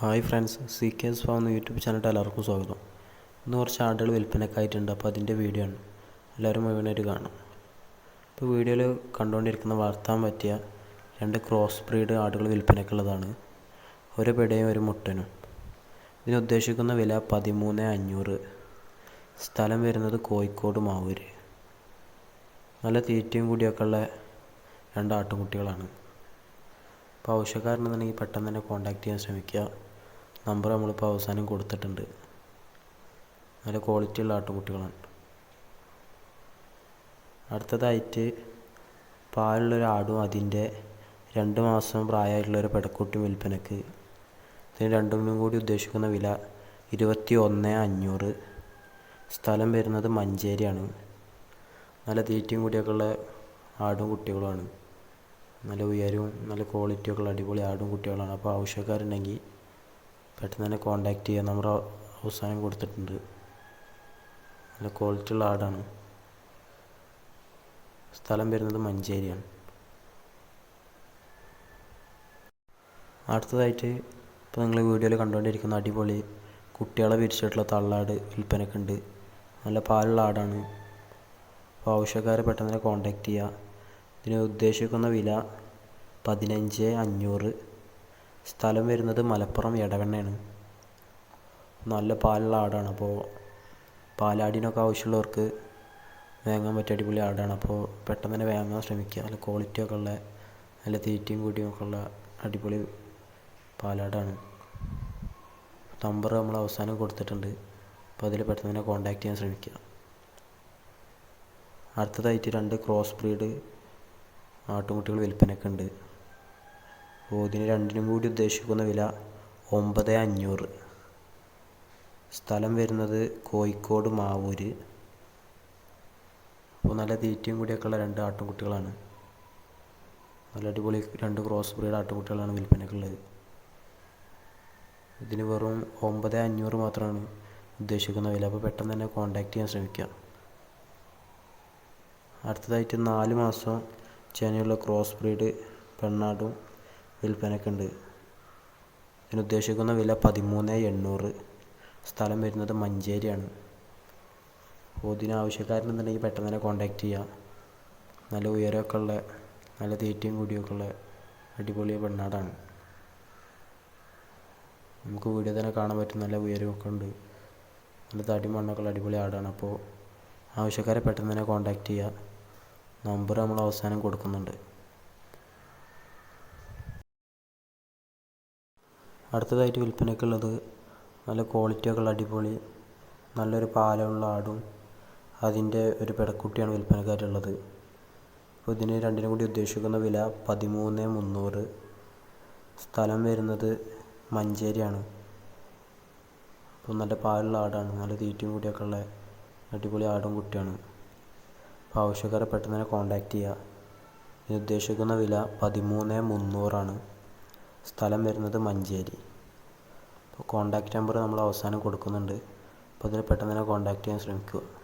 Hi friends C K S farm YouTube ചാനലിൽ എല്ലാവർക്കും സ്വാഗതം. ഇന്ന് കുറച്ച് ആടുകൾ വിൽപ്പനക്കായിട്ടുണ്ട് അപ്പോൾ അതിന്റെ വീഡിയോ ആണ്. എല്ലാവരും മുഴുവനായിട്ട് കാണും ഇപ്പോൾ വീഡിയോയിൽ കണ്ടുകൊണ്ടിരിക്കുന്ന വളർത്താൻ പറ്റിയ രണ്ട് ക്രോസ് ബ്രീഡ് ആടുകൾ വിൽപ്പനക്കുള്ളതാണ് ഒരു പെടയും ഒരു മുട്ടനും. ഇതിന് ഉദ്ദേശിക്കുന്ന വില പതിമൂന്ന് അഞ്ഞൂറ്. സ്ഥലം വരുന്നത് കോഴിക്കോട് മാവൂര്. നല്ല തീറ്റയും കൂടിയൊക്കെ ഉള്ള രണ്ട് ആട്ടുകുട്ടികളാണ്. അപ്പോൾ ആവശ്യക്കാരനെന്നുണ്ടെങ്കിൽ പെട്ടെന്ന് തന്നെ കോൺടാക്ട് ചെയ്യാൻ ശ്രമിക്കുക. നമ്പർ നമ്മളിപ്പോൾ അവസാനം കൊടുത്തിട്ടുണ്ട്. നല്ല ക്വാളിറ്റി ഉള്ള ആട്ടുകുട്ടികളാണ്. അടുത്തതായിട്ട് പാലുള്ളൊരു ആടും അതിന്റെ രണ്ട് മാസം പ്രായമായിട്ടുള്ള ഒരു പെടക്കുട്ടിയും വിൽപ്പനക്ക്. ഇതിന് രണ്ടും കൂടി ഉദ്ദേശിക്കുന്ന വില ഇരുപത്തി ഒന്ന് അഞ്ഞൂറ്. സ്ഥലം വരുന്നത് മഞ്ചേരിയാണ്. നല്ല തീറ്റയും കൂടിയൊക്കെ ഉള്ള ആടും കുട്ടികളുമാണ്. നല്ല ഉയരവും നല്ല ക്വാളിറ്റിയൊക്കെ ഉള്ള അടിപൊളി ആടും കുട്ടികളാണ്. അപ്പോൾ ആവശ്യക്കാരുണ്ടെങ്കിൽ പെട്ടെന്ന് തന്നെ കോൺടാക്ട് ചെയ്യുക നമ്മൾ അവസാനം കൊടുത്തിട്ടുണ്ട്. നല്ല ക്വാളിറ്റി ഉള്ള ആടാണ്. സ്ഥലം വരുന്നത് മഞ്ചേരിയാണ്. അടുത്തതായിട്ട് ഇപ്പോൾ നിങ്ങൾ വീഡിയോയിൽ കണ്ടുകൊണ്ടിരിക്കുന്ന അടിപൊളി കുട്ടികളെ വിരിച്ചിട്ടുള്ള തള്ളാട് വിൽപ്പനക്കുണ്ട് നല്ല പാലുള്ള ആടാണ്. അപ്പോൾ ആവശ്യക്കാരെ പെട്ടെന്ന് തന്നെ കോണ്ടാക്ട് ചെയ്യുക. ഇതിന് ഉദ്ദേശിക്കുന്ന വില പതിനഞ്ച് അഞ്ഞൂറ്. സ്ഥലം വരുന്നത് മലപ്പുറം എടവണ്ണയാണ്. നല്ല പാലുള്ള ആടാണ്. അപ്പോൾ പാലാടിനൊക്കെ ആവശ്യമുള്ളവർക്ക് വാങ്ങാൻ പറ്റിയ അടിപൊളി ആടാണ്. അപ്പോൾ പെട്ടെന്ന് തന്നെ വാങ്ങാൻ ശ്രമിക്കുക. നല്ല ക്വാളിറ്റി ഒക്കെ ഉള്ള നല്ല തീറ്റയും കൂടിയും ഒക്കെ ഉള്ള അടിപൊളി പാലാടാണ്. നമ്പർ നമ്മൾ അവസാനം കൊടുത്തിട്ടുണ്ട്. അപ്പോൾ അതിൽ പെട്ടെന്ന് തന്നെ കോൺടാക്ട് ചെയ്യാൻ ശ്രമിക്കുക. അടുത്തതായിട്ട് രണ്ട് ക്രോസ് ബ്രീഡ് ആട്ടുംകുട്ടികൾ വിൽപ്പനക്കുണ്ട് അപ്പോൾ ഇതിന് രണ്ടിനും കൂടി ഉദ്ദേശിക്കുന്ന വില ഒമ്പത് അഞ്ഞൂറ്. സ്ഥലം വരുന്നത് കോഴിക്കോട് മാവൂര്. അപ്പോൾ നല്ല തീറ്റയും കൂടിയൊക്കെ ഉള്ള രണ്ട് ആട്ടുംകുട്ടികളാണ്. നല്ല അടിപൊളി രണ്ട് ക്രോസ് ബ്രീഡ് ആട്ടുംകുട്ടികളാണ് വിൽപ്പനയ്ക്കുള്ളത് ഇതിന് വെറും ഒമ്പത് അഞ്ഞൂറ് മാത്രമാണ് ഉദ്ദേശിക്കുന്ന വില. അപ്പോൾ പെട്ടെന്ന് തന്നെ കോൺടാക്റ്റ് ചെയ്യാൻ ശ്രമിക്കുക. അടുത്തതായിട്ട് നാല് മാസം ചേനയുള്ള ക്രോസ് ബ്രീഡ് പെണ്ണാടും വിൽപ്പനക്കുണ്ട് ഇതിന് ഉദ്ദേശിക്കുന്ന വില പതിമൂന്ന് എണ്ണൂറ്. സ്ഥലം വരുന്നത് മഞ്ചേരിയാണ്. അപ്പോൾ ഇതിന് ആവശ്യക്കാരനെന്നുണ്ടെങ്കിൽ പെട്ടെന്ന് തന്നെ കോൺടാക്ട് ചെയ്യുക നല്ല ഉയരമൊക്കെ ഉള്ള നല്ല തീറ്റയും കൂടിയൊക്കെ ഉള്ള അടിപൊളി പെണ്ണാടാണ്. നമുക്ക് വീഡിയോ തന്നെ കാണാൻ പറ്റും നല്ല ഉയരമൊക്കെ ഉണ്ട്. നല്ല തടി മണ്ണൊക്കെ ഉള്ള അടിപൊളി ആടാണ്. അപ്പോൾ ആവശ്യക്കാരെ പെട്ടെന്ന് തന്നെ കോൺടാക്ട് ചെയ്യുക നമ്പർ നമ്മൾ അവസാനം കൊടുക്കുന്നുണ്ട്. അടുത്തതായിട്ട് വിൽപ്പനയ്ക്കുള്ളത് നല്ല ക്വാളിറ്റിയൊക്കെ ഉള്ള അടിപൊളി നല്ലൊരു പാലുള്ള ആടും അതിന്റെ ഒരു പെടക്കുട്ടിയാണ് വിൽപ്പനക്കായിട്ടുള്ളത് അപ്പോൾ ഇതിന് രണ്ടിനും കൂടി ഉദ്ദേശിക്കുന്ന വില പതിമൂന്ന് മുന്നൂറ്. സ്ഥലം വരുന്നത് മഞ്ചേരിയാണ്. അപ്പോൾ നല്ല പാലുള്ള ആടാണ് നല്ല തീറ്റയും കൂടിയൊക്കെ ഉള്ള അടിപൊളി ആടും കുട്ടിയാണ്. അപ്പോൾ ആവശ്യക്കാരെ പെട്ടെന്ന് തന്നെ കോൺടാക്ട് ചെയ്യുക ഇതിന് ഉദ്ദേശിക്കുന്ന വില പതിമൂന്ന് മുന്നൂറാണ്. സ്ഥലം വരുന്നത് മഞ്ചേരി. അപ്പോൾ കോൺടാക്റ്റ് നമ്പർ നമ്മൾ അവസാനം കൊടുക്കുന്നുണ്ട്. അപ്പോൾ അതിൽ പെട്ടെന്ന് തന്നെ കോൺടാക്ട് ചെയ്യാൻ ശ്രമിക്കുക.